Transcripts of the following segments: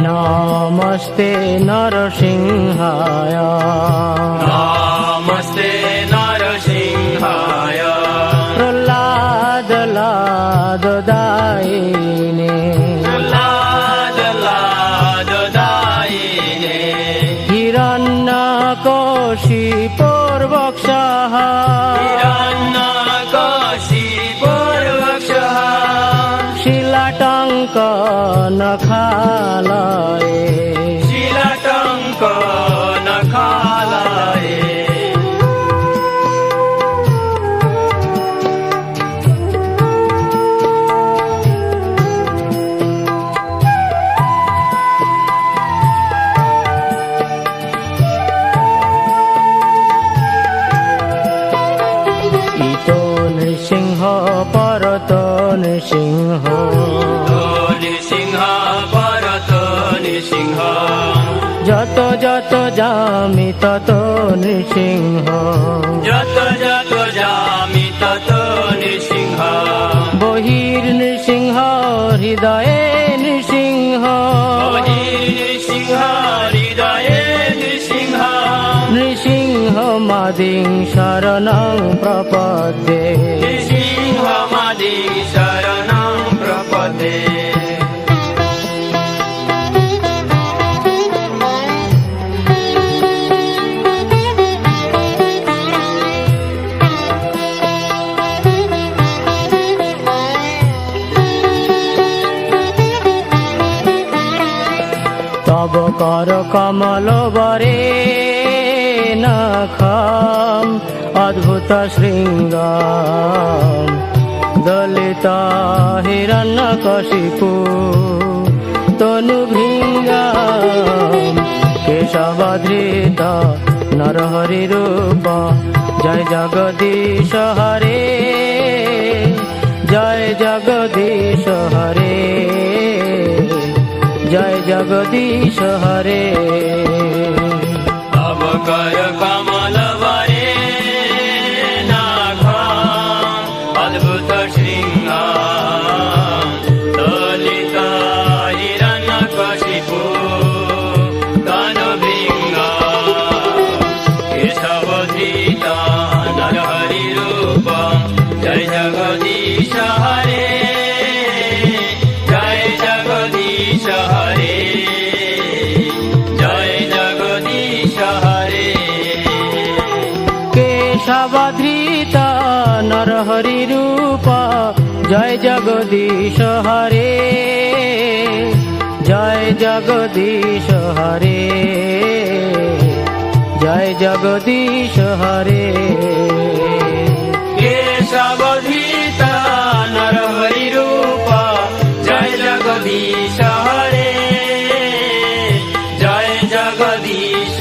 নমস্তে নরসিংহায় নমস্তে নরসিংহায় প্রহ্লাদ লাদ দায়িনে লাদ লাদ দায়িনে হিরণ্য কোশি পূর্বক্ষাহ হিরণ্যকশি পূর্বক্ষः শিলাটঙ্ক নখালয়ে নৃসিংহ যত যত যামি তত নৃসিংহ। যত যত যামি তত নৃসিংহ। বহির নৃসিংহ হৃদয়ে নৃসিংহ। নৃসিংহ হৃদয়ে নৃসিংহ। নৃসিংহ মাদিং শরণং প্রপদ্যে। নৃসিংহ মাদি তব কর কমল বরে নখম অদ্ভুত শৃঙ্গ দলিত হিরণ্য কশিপু তনু ভৃঙ্গ কেশবধৃত নরহরি রূপ। জয় জগদীশ হরে, জয় জগদীশ হরে। জয় জগদীশ হরে। তব কর কমল বরে নাঘ অদ্ভুত শৃঙ্গ কেশবধৃত নরহরি রূপ। জয় জগদীশ হরে, জয় জগদীশ হরে, জয় জগদীশ হরে। কেশবধৃত, নরহরি জগদীশ হরে, জয় জগদীশ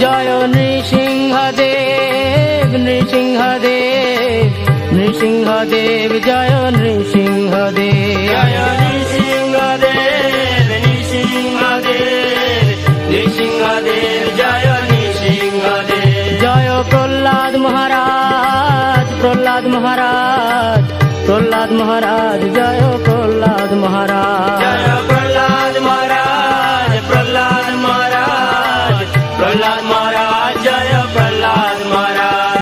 জয় নৃসিংহদেব নৃসিংহদেব নৃসিংহদেব জয় নৃসিংহদেব। জয় নৃসিংহদেব নৃসিংহদেব নৃসিংহদেব জয় নৃসিংহদেব। জয় প্রহ্লাদ মহারাজ প্রহ্লাদ মহারাজ প্রহ্লাদ মহারাজ জয় প্রহ্লাদ মহারাজ।